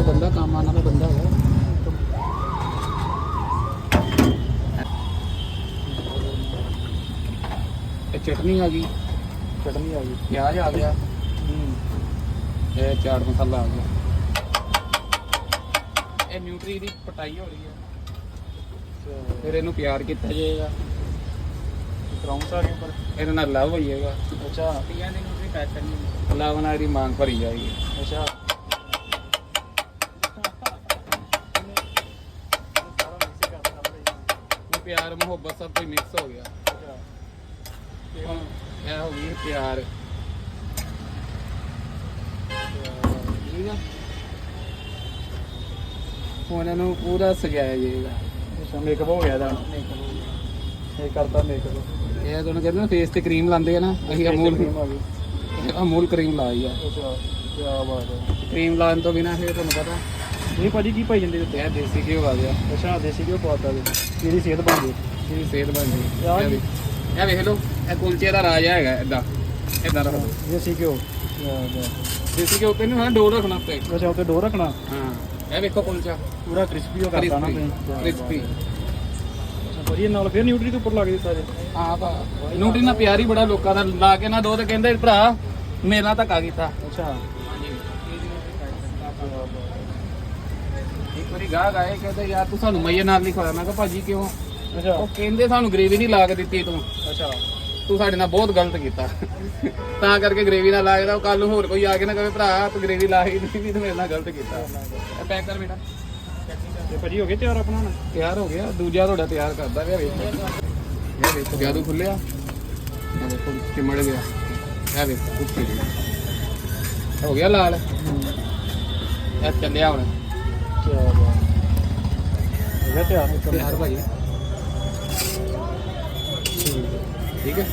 ਇਹ ਬੰਦਾ ਕੰਮ ਆਉਣ ਵਾਲਾ ਬੰਦਾ ਹੈ ਇਹ ਚਟਨੀ ਆ ਗਈ। ਚਟਨੀ ਆ ਗਈ। ਪਿਆਜ਼ ਆ ਗਿਆ। ਹੂੰ। ਇਹ ਚਾਟ ਮਸਾਲਾ ਆ ਗਿਆ। ਇਹ ਨਿਊਟਰੀ ਦੀ ਪਟਾਈ ਹੋ ਰਹੀ ਹੈ। ਫਿਰ ਇਹਨੂੰ ਪਿਆਰ ਕੀਤਾ ਜਾਏਗਾ। ਕਰਾਉਂਸ ਆ ਗਏ ਉੱਪਰ ਇਹਦੇ ਨਾਲ ਲਵ ਹੋਈਏਗਾ। ਅੱਛਾ। ਪੀਆਂ ਦੀ ਨਿਊਟਰੀ ਪੈਕ ਕਰਨੀ ਲਵ ਨਾਲ ਇਹਦੀ ਮੰਗ ਭਰੀ ਜਾਏਗੀ। ਅੱਛਾ। ਪਿਆਰ ਮੁਹੱਬਤ ਸਭ ਕੁਝ ਮਿਕਸ ਹੋ ਗਿਆ। ਇਹ ਹੋ ਗਈ ਪਿਆਰ। ਠੀਕ ਆ? ਹੁਣ ਇਹਨੂੰ ਪੂਰਾ ਸਜਾਇਆ ਜਾਏਗਾ। ਅੱਛਾ ਮੇਕਅਪ ਹੋ ਗਿਆ ਇਹਦਾ। ਇਹ ਕਰਤਾ ਮੇਕਅਪ ਇਹ ਤੁਹਾਨੂੰ ਕਹਿੰਦੇ ਨਾ ਫੇਸ ਤੇ ਕਰੀਮ ਲਾਉਂਦੇ ਆ ਨਾ ਅਸੀਂ ਅਮੂਲ ਆ ਗਈ। ਅਮੂਲ ਕਰੀਮ ਲਾਈ ਆ। ਅੱਛਾ ਕੀ ਬਾਤ ਹੈ। ਕਰੀਮ ਲਾਉਣ ਤੋਂ ਬਿਨਾ ਫਿਰ ਤੁਹਾਨੂੰ ਪਤਾ ਇਹ ਭਾਜੀ ਕੀ ਪਾਈ ਜਾਂਦੇ ਉੱਤੇ ਇਹ ਦੇਸੀ ਘਿਓ ਆ ਗਿਆ ਅੱਛਾ ਦੇਸੀ ਘਿਓ ਪਾਤਾ ਜੀ ਇਹਦੀ ਸਿਹਤ ਬਣ ਗਈ ਇਹਦੀ ਸਿਹਤ ਬਣ ਗਈ ਇਹ। ਵੇਖ- ਇਹ ਵੇਖ ਲਓ ਇਹ ਕੁਲਚੇ ਦਾ ਰਾਜ ਹੈਗਾ ਇਦਾਂ ਇਦਾਂ ਰੱਖ ਦਿਓ। ਦੇਸੀ ਘਿਓ। ਕਿਆ ਬਾਤ ਦੇਸੀ ਘਿਓ ਤੇ ਨਹੀਂ ਡੋਰ ਰੱਖਣਾ ਉੱਤੇ। ਅੱਛਾ ਉੱਤੇ ਡੋਰ ਰੱਖਣਾ? ਹਾਂ ਇਹ ਵੇਖੋ ਕੁਲਚਾ। ਪੂਰਾ ਕ੍ਰਿਸਪੀ ਹੋ ਕਰਤਾ ਨਾ ਤੁਸੀਂ ਕ੍ਰਿਸਪੀ। ਅੱਛਾ ਭਾਜੀ ਇਹ ਨਾਲ ਫਿਰ ਨਿਊਟਰੀ ਦੇ ਉੱਪਰ ਲੱਗ ਦਿੱਤਾ ਜੀ। ਹਾਂ ਭਾ। ਨੂਟਰੀ ਨਾਲ ਪਿਆਰ ਹੀ ਬੜਾ ਲੋਕਾਂ ਦਾ। ਲਾ ਕੇ ਨਾ ਦੋ ਤੇ ਕਹਿੰਦੇ ਭਰਾ ਮੇਰਾ ਧੱਕਾ ਕੀਤਾ। ਅੱਛਾ। ਇੱਕ ਵਾਰੀ ਗਾਹ ਗਾਏ ਕਹਿੰਦੇ ਯਾਰ ਤੂੰ ਸਾਨੂੰ ਮਈਏ ਨਾਲ ਨਹੀਂ ਖਵਾਇਆ। ਮੈਂ ਕਿਹਾ ਭਾਜੀ ਕਿਉਂ? ਅੱਛਾ। ਉਹ ਕਹਿੰਦੇ ਸਾਨੂੰ ਗ੍ਰੇਵੀ ਨਹੀਂ ਲਾ ਕੇ ਦਿੱਤੀ ਤੂੰ। ਅੱਛਾ। ਤੂੰ ਸਾਡੇ ਨਾਲ ਬਹੁਤ ਗਲਤ ਕੀਤਾ। ਤਾਂ ਕਰਕੇ ਗ੍ਰੇਵੀ ਨਾਲ ਉਹ ਕੱਲ ਨੂੰ ਹੋਰ ਕੋਈ ਆ ਕੇ ਨਾ ਕਹੇ ਭਰਾ ਤੂੰ ਗ੍ਰੇਵੀ ਲਾ ਹੀ ਨਹੀਂ ਵੀ ਤੂੰ ਮੇਰੇ ਨਾਲ ਗਲਤ ਕੀਤਾ। ਇਹ ਪੈਕ ਕਰ ਬੇਟਾ। ਤੇ ਭਾਜੀ ਹੋ ਗਏ ਤਿਆਰ ਆਪਣਾ? ਹੁਣ ਤਿਆਰ ਹੋ ਗਿਆ। ਦੂਜਾ ਤੁਹਾਡਾ ਤਿਆਰ ਕਰਦਾ ਪਿਆ ਵੇਖੋ। ਇਹ ਵੇਖੋ ਜਾਦੂ ਖੁੱਲਿਆ। ਇਹ ਵੇਖੋ ਚਿਮੜ ਗਿਆ। ਇਹ ਵੇਖੋ ਉੱਤੇ ਹੋ ਗਿਆ ਲਾਲ। ਇਹ ਚੱਲਿਆ ਹੁਣ। ਕੀ ਬਾਤ ਹੋ। ਗਿਆ ਤਿਆਰ ਤਿਆਰ ਭਾਈ ਠੀਕ ਹੈ।